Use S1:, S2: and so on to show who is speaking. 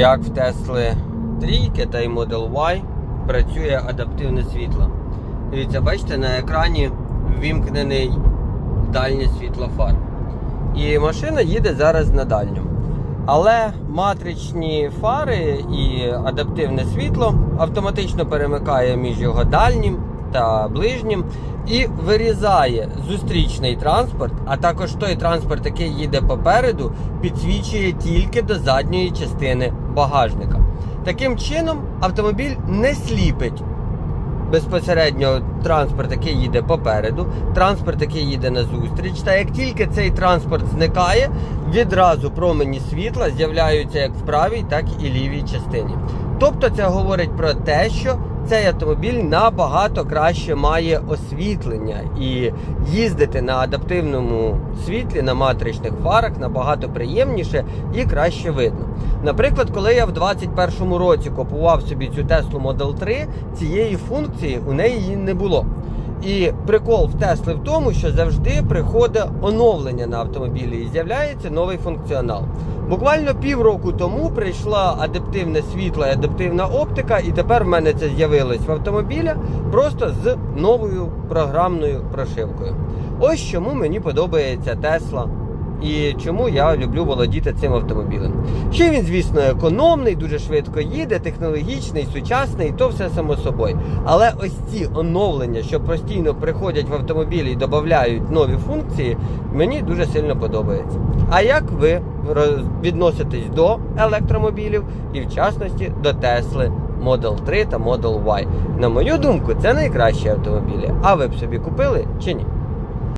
S1: як в Тесли трійки та й Model Y працює адаптивне світло. Дивіться, бачите, на екрані ввімкнений дальнє світло фар. І машина їде зараз на дальньому. Але матричні фари і адаптивне світло автоматично перемикає між його дальнім та ближнім і вирізає зустрічний транспорт, а також той транспорт, який їде попереду, підсвічує тільки до задньої частини багажника. Таким чином, автомобіль не сліпить безпосередньо транспорт, який їде попереду, транспорт, який їде назустріч. Та як тільки цей транспорт зникає, відразу промені світла з'являються як в правій, так і лівій частині. Тобто це говорить про те, що цей автомобіль набагато краще має освітлення і їздити на адаптивному світлі на матричних фарах набагато приємніше і краще видно. Наприклад, коли я в 2021 році купував собі цю Tesla Model 3, цієї функції у неї не було. І прикол в Тесли в тому, що завжди приходить оновлення на автомобілі і з'являється новий функціонал. Буквально півроку тому прийшла адаптивне світло і адаптивна оптика, і тепер в мене це з'явилось в автомобілі просто з новою програмною прошивкою. Ось чому мені подобається Тесла. І чому я люблю володіти цим автомобілем. Ще він, звісно, економний, дуже швидко їде, технологічний, сучасний, то все само собою. Але ось ці оновлення, що постійно приходять в автомобілі і додають нові функції, мені дуже сильно подобається. А як ви відноситесь до електромобілів і в частності до Тесли Model 3 та Model Y? На мою думку, це найкращі автомобілі. А ви б собі купили чи ні?